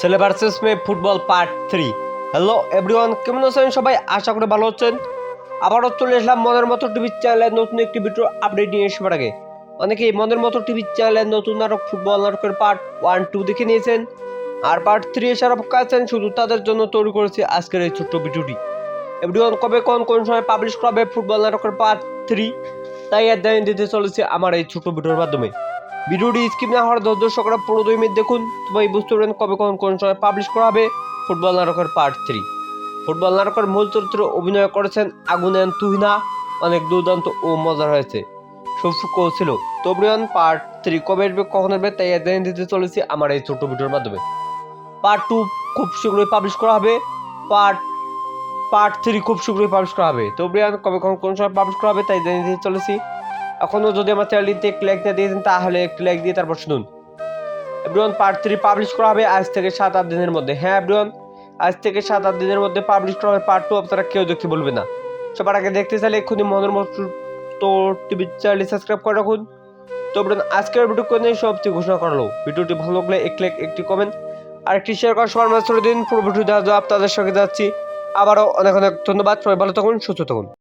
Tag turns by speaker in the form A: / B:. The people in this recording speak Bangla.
A: ছেলে ভার্সেস মেয়ে football part three hello everyone কেমন আছেন সবাই? আশা করে ভালো হচ্ছেন আবারও চলে আসলাম মনের মতো টিভি চ্যানেলের নতুন একটি ভিডিও আপডেট নিয়ে এসে আগে অনেকেই মনের মতো টিভি চ্যানেলের নতুন নাটক ফুটবল নাটকের পার্ট ওয়ান টু দেখে নিয়েছেন। আর পার্ট থ্রি এসে অপেক্ষা আছেন, শুধু তাদের জন্য তৈরি করেছি আজকের এই ছোট্ট ভিডিওটি এভরিওয়ান কবে, কোন কোন সময় পাবলিশ করা হবে ফুটবল নাটকের পার্ট থ্রি তাই জানিয়ে দিতে চলেছে আমার এই ছোট্ট ভিডিওর মাধ্যমে। ভিডিওটি স্কিপ না হওয়ার সহকারে পুরো দুই মিনিট দেখুন তবেই বুঝতে পারবেন কবে কোন কোন সময় পাবলিশ করা হবে। ফুটবল নাটকের পার্ট থ্রি ফুটবল নাটকের মূল চরিত্রে অভিনয় করেছেন আগুনেন তুহিনা। অনেক দুর্দান্ত ও মজার হয়েছে। সুফুকও ছিল তবরিয়ান পার্ট থ্রি কবে আসবে, কখন আসবে, তাই জানিয়ে দিতে চলেছি আমার এই ছোট্ট ভিডিওর মাধ্যমে। পার্ট টু খুব শীঘ্রই পাবলিশ করা হবে। পার্ট পার্ট থ্রি খুব শীঘ্রই পাবলিশ করা হবে। তো ব্রিয়ান কবে কখন কোন সময় পাবলিশ করা হবে, তাই জানিয়ে দিতে চলেছি। এখনও যদি আমার চ্যানেলটিতে একটি লাইক না দিয়েছেন, তাহলে একটি লাইক দিয়ে তারপর শুনুন। এভরিওয়ান পার্ট থ্রি পাবলিশ করা হবে আজ থেকে সাত, আট দিনের মধ্যে। হ্যাঁ এভরিওয়ান, আজ থেকে সাত, আট দিনের মধ্যে পাবলিশ করা হবে পার্ট টু আপনারা কেউ দেখতে বলবে না। সবার আগে দেখতে চাইলে এক্ষুনি মনের মতো তো টিভি চ্যানেলটি সাবস্ক্রাইব করে রাখুন। তো এভরিওয়ান আজকের ভিডিও করে সবটি ঘোষণা করল ভিডিওটি ভালো লাগলে এক লাইক একটি কমেন্ট আর একটি শেয়ার করার সবার মাঝে দিন। পুরো ভিডিও দেওয়া আপনাদের সঙ্গে যাচ্ছি। আবারও অনেক অনেক ধন্যবাদ। সবাই ভালো থাকুন, সুস্থ থাকুন।